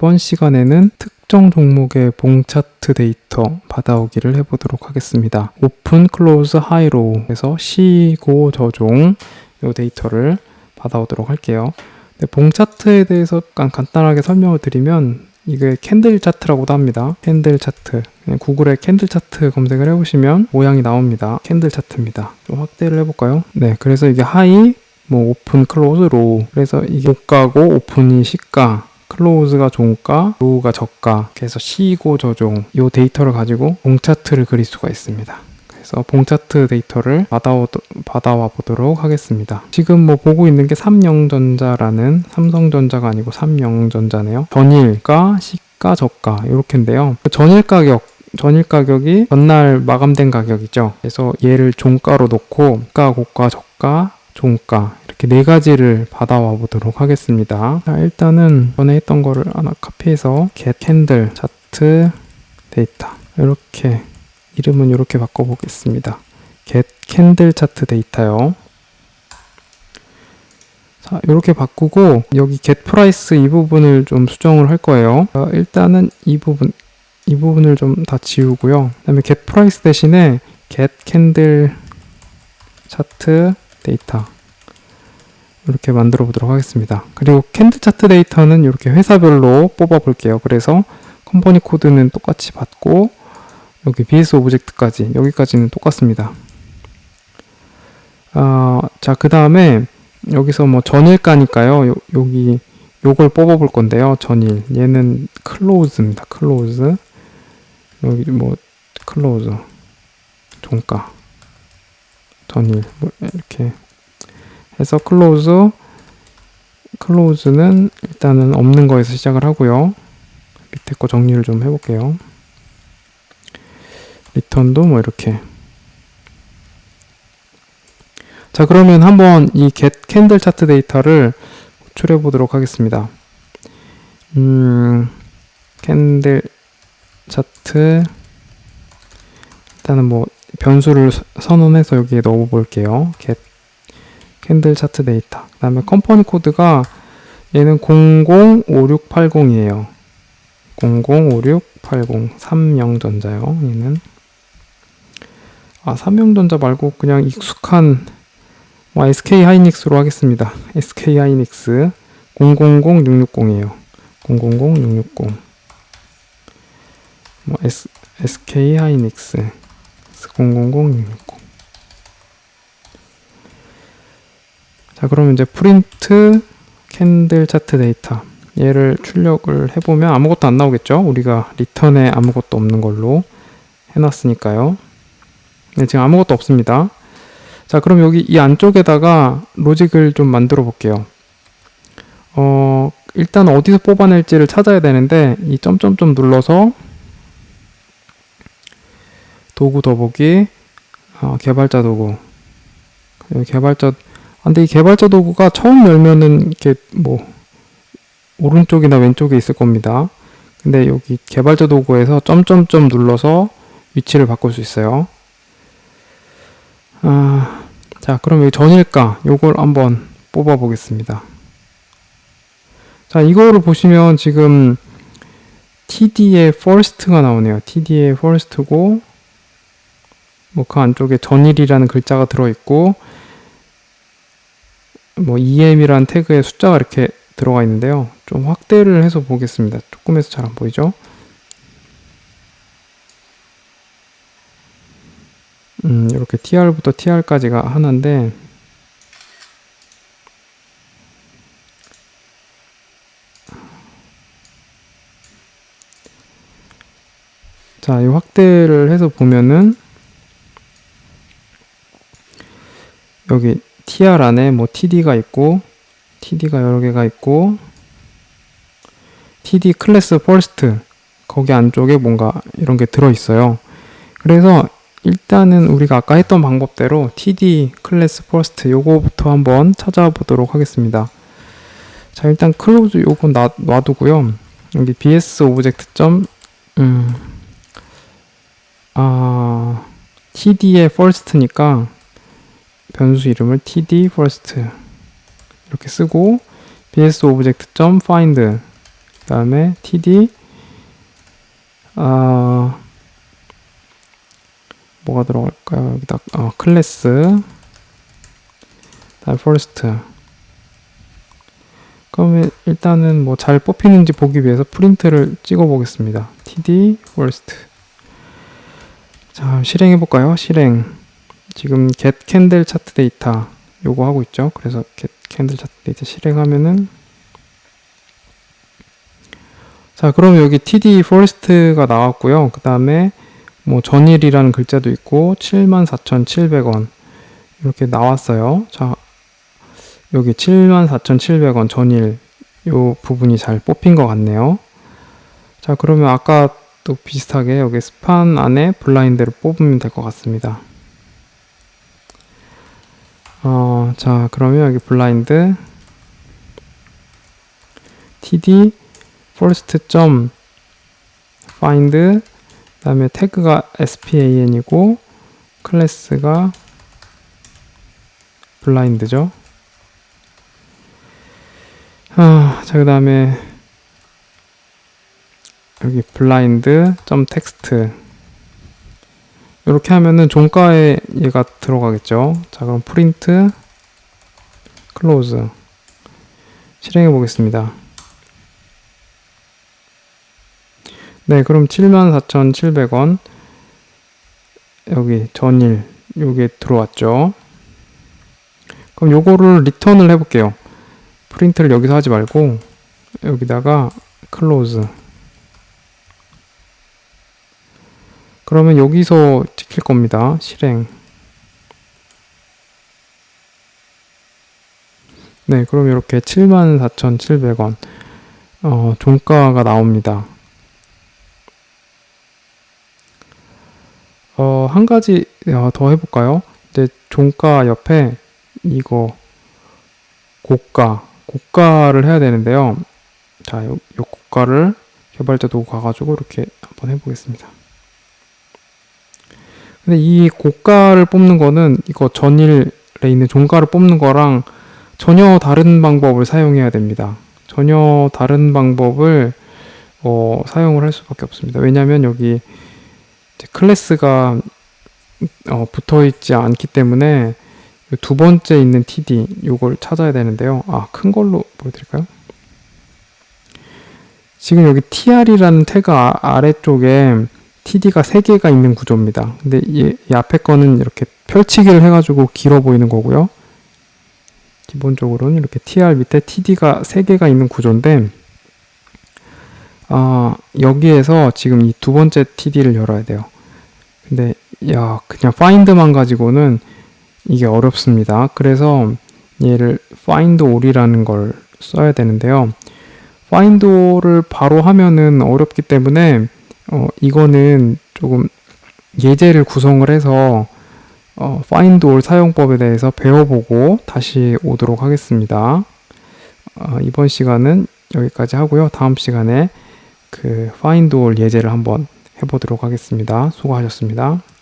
이번 시간에는 특정 종목의 봉 차트 데이터 받아오기를 해보도록 하겠습니다. 오픈, 클로즈, 하이로우 에서 시고 저종 이 데이터를 받아오도록 할게요. 네, 봉 차트에 대해서 간단하게 설명을 드리면 이게 캔들 차트라고도 합니다. 캔들 차트. 구글에 캔들 차트 검색을 해보시면 모양이 나옵니다. 캔들 차트입니다. 좀 확대를 해볼까요? 네, 그래서 이게 하이, 뭐 오픈, 클로즈, 로우. 그래서 이게 고가고 오픈이 시가, 클로즈가 종가, 로우가 저가. 그래서 시고 저종. 이 데이터를 가지고 봉 차트를 그릴 수가 있습니다. 그래서 봉 차트 데이터를 받아오, 받아와 보도록 하겠습니다. 지금 뭐 보고 있는 게 삼영전자라는 삼성전자가 아니고 삼영전자네요. 전일가, 시가, 저가 이렇게인데요. 전일 가격 전일 가격이 전날 마감된 가격이죠. 그래서 얘를 종가로 놓고 가, 고가, 저가, 종가 이렇게 네 가지를 받아와 보도록 하겠습니다. 자, 일단은 전에 했던 거를 하나 카피해서 get candle 차트 데이터 이렇게 이름은 이렇게 바꿔보겠습니다. get candle 차트 데이터요. 자, 이렇게 바꾸고 여기 get price 이 부분을 좀 수정을 할 거예요. 어, 일단은 이 부분 이 부분을 좀 다 지우고요. 그다음에 get price 대신에 get candle 차트 데이터 이렇게 만들어 보도록 하겠습니다. 그리고 캔들 차트 데이터는 이렇게 회사별로 뽑아 볼게요. 그래서 컴퍼니 코드는 똑같이 받고 여기 BS 오브젝트까지 여기까지는 똑같습니다. 아, 자, 그 다음에 여기서 뭐 전일가니까요. 요, 여기 요걸 뽑아 볼 건데요. 전일. 얘는 클로즈입니다. 클로즈. 여기 뭐 클로즈. 종가. 전일. 뭐 이렇게 해서 클로즈 클로즈는 일단은 없는 거에서 시작을 하고요. 밑에 거 정리를 좀 해볼게요. 리턴도 뭐 이렇게 자 그러면 한번 이 get 캔들 차트 데이터를 호출해 보도록 하겠습니다 음 캔들 차트 일단은 뭐 변수를 선언해서 여기에 넣어 볼게요 get 캔들 차트 데이터 그 다음에 컴퍼니 코드가 얘는 005680이에요 005680 삼영전자요 얘는 아, 삼명전자 말고 그냥 익숙한 뭐 SK 하이닉스로 하겠습니다. SK 하이닉스 000660이에요. 000660. 뭐 S, SK 하이닉스 000660. 자, 그러면 이제 프린트 캔들 차트 데이터 얘를 출력을 해보면 아무것도 안 나오겠죠? 우리가 리턴에 아무것도 없는 걸로 해놨으니까요. 네, 지금 아무것도 없습니다. 자, 그럼 여기 이 안쪽에다가 로직을 좀 만들어 볼게요. 어, 일단 어디서 뽑아낼지를 찾아야 되는데 이 점점점 눌러서 도구 더보기 어, 개발자 도구 개발자 아, 근데 이 개발자 도구가 처음 열면은 이렇게 뭐 오른쪽이나 왼쪽에 있을 겁니다. 근데 여기 개발자 도구에서 점점점 눌러서 위치를 바꿀 수 있어요. 아, 자, 그럼 여기 전일가 요걸 한번 뽑아 보겠습니다. 자, 이거를 보시면 지금 TD의 first가 나오네요. TD의 first고 뭐그 안쪽에 전일이라는 글자가 들어 있고 뭐 EM이라는 태그에 숫자가 이렇게 들어가 있는데요. 좀 확대를 해서 보겠습니다. 조금 해서 잘 안 보이죠? 음, 이렇게 TR부터 TR까지가 하나인데 자, 이 확대를 해서 보면은 여기 TR 안에 뭐 TD가 있고 TD가 여러 개가 있고 TD 클래스 퍼스트 거기 안쪽에 뭔가 이런 게 들어 있어요. 그래서 일단은 우리가 아까 했던 방법대로 TD 클래스 퍼스트 요거부터 한번 찾아보도록 하겠습니다. 자 일단 클로즈 요거 놔, 놔두고요. 여기 bs 오브젝트 점 음, 아 TD의 first니까 변수 이름을 TD first 이렇게 쓰고 bs 오브젝트 점 find 다음에 td 아 뭐가 들어갈까요? 여기다 어, 클래스 다음 first 그러면 일단은 뭐 잘 뽑히는지 보기 위해서 프린트를 찍어 보겠습니다. td first 자 실행해 볼까요? 실행 지금 get candle 차트 데이터 요거 하고 있죠. 그래서 get candle 차트 데이터 실행하면은 자 그럼 여기 td first가 나왔고요. 그 다음에 뭐 전일이라는 글자도 있고 74,700원 이렇게 나왔어요. 자 여기 74,700원 전일 요 부분이 잘 뽑힌 것 같네요. 자 그러면 아까 또 비슷하게 여기 스판 안에 블라인드를 뽑으면 될 것 같습니다. 어, 자 그러면 여기 블라인드. td first 점 find. 그다음에 태그가 span이고 클래스가 블라인드죠. 아, 자 그다음에 여기 블라인드 점 텍스트 이렇게 하면은 종가에 얘가 들어가겠죠. 자 그럼 프린트 클로즈 실행해 보겠습니다. 네, 그럼 74,700원 여기 전일 요게 들어왔죠. 그럼 요거를 리턴을 해 볼게요. 프린트를 여기서 하지 말고 여기다가 클로즈 그러면 여기서 찍힐 겁니다. 실행 네, 그럼 이렇게 74,700원 어, 종가가 나옵니다. 어, 한 가지 어, 더 해볼까요? 이제 종가 옆에 이거 고가, 고가를 해야 되는데요. 자, 요, 요 고가를 개발자 도구 가가지고 이렇게 한번 해보겠습니다. 근데 이 고가를 뽑는 거는 이거 전일에 있는 종가를 뽑는 거랑 전혀 다른 방법을 사용해야 됩니다. 전혀 다른 방법을 어, 사용을 할 수밖에 없습니다. 왜냐하면 여기 클래스가 어, 붙어 있지 않기 때문에 두 번째 있는 TD 요걸 찾아야 되는데요. 아, 큰 걸로 보여드릴까요? 지금 여기 TR이라는 태그 아, 아래쪽에 TD가 3개가 있는 구조입니다. 근데 이, 이 앞에 거는 이렇게 펼치기를 해가지고 길어 보이는 거고요. 기본적으로는 이렇게 TR 밑에 TD가 3개가 있는 구조인데 아, 여기에서 지금 이 두 번째 TD를 열어야 돼요. 근데 야, 그냥 find만 가지고는 이게 어렵습니다. 그래서 얘를 find all이라는 걸 써야 되는데요. find all을 바로 하면은 어렵기 때문에 어, 이거는 조금 예제를 구성을 해서 어, find all 사용법에 대해서 배워보고 다시 오도록 하겠습니다. 어, 이번 시간은 여기까지 하고요. 다음 시간에 그 find all 예제를 한번 해보도록 하겠습니다. 수고하셨습니다.